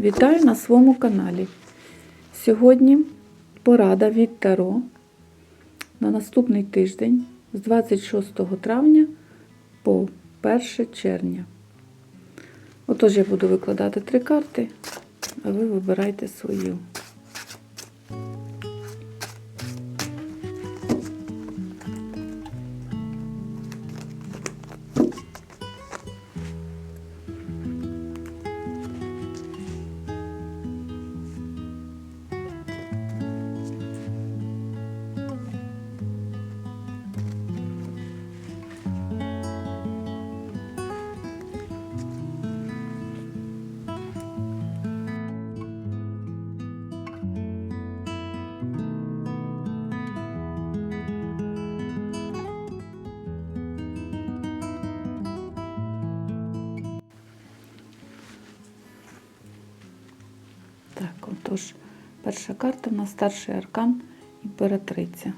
Вітаю на своєму каналі. Сьогодні порада від Таро на наступний тиждень з 26 травня по 1 червня. Отож, я буду викладати три карти, а ви вибирайте свою. Так, отож, перша карта в нас старший аркан імператриця.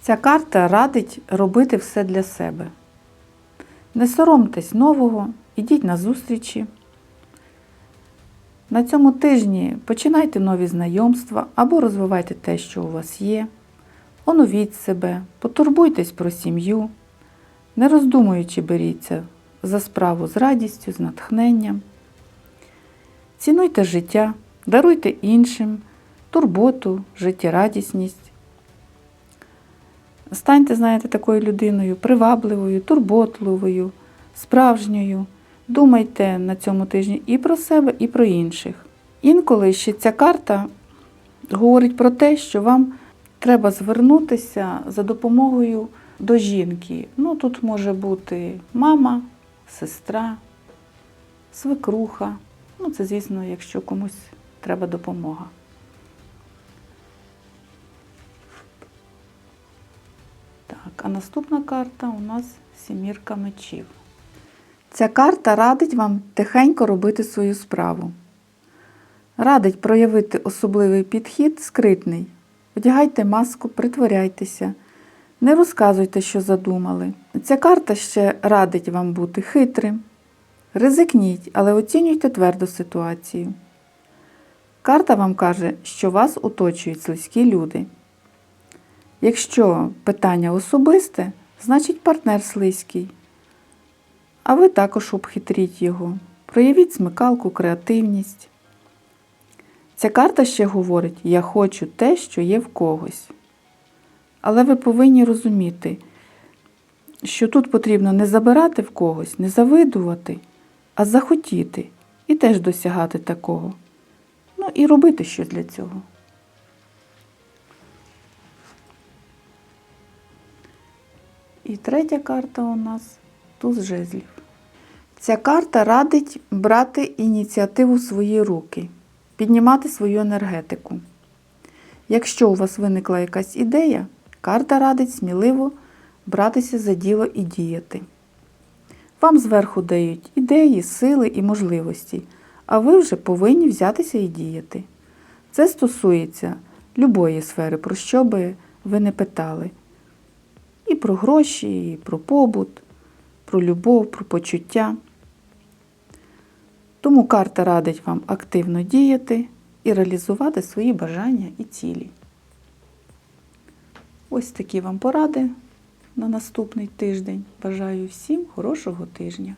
Ця карта радить робити все для себе. Не соромтесь нового, ідіть на зустрічі. На цьому тижні починайте нові знайомства або розвивайте те, що у вас є. Оновіть себе, потурбуйтесь про сім'ю, не роздумуючи беріться за справу з радістю, з натхненням. Цінуйте життя, даруйте іншим турботу, життєрадісність. Станьте, знаєте, такою людиною привабливою, турботливою, справжньою. Думайте на цьому тижні і про себе, і про інших. Інколи ще ця карта говорить про те, що вам треба звернутися за допомогою до жінки. Ну, тут може бути мама, сестра, свекруха. Ну, це, звісно, якщо комусь треба допомога. Так, а наступна карта у нас сімірка мечів. Ця карта радить вам тихенько робити свою справу. Радить проявити особливий підхід, скритний. Одягайте маску, притворяйтеся, не розказуйте, що задумали. Ця карта ще радить вам бути хитрим. Ризикніть, але оцінюйте твердо ситуацію. Карта вам каже, що вас оточують слизькі люди. Якщо питання особисте, значить партнер слизький. А ви також обхитріть його. Проявіть смикалку, креативність. Ця карта ще говорить: Я хочу те, що є в когось. Але ви повинні розуміти, що тут потрібно не забирати в когось, не завидувати, а захотіти і теж досягати такого. Ну і робити щось для цього. І третя карта у нас туз жезлів. Ця карта радить брати ініціативу в свої руки, піднімати свою енергетику. Якщо у вас виникла якась ідея, карта радить сміливо братися за діло і діяти. Вам зверху дають ідеї, сили і можливості, а ви вже повинні взятися і діяти. Це стосується любої сфери, про що би ви не питали. І про гроші, і про побут, про любов, про почуття. Тому карта радить вам активно діяти і реалізувати свої бажання і цілі. Ось такі вам поради на наступний тиждень. Бажаю всім хорошого тижня!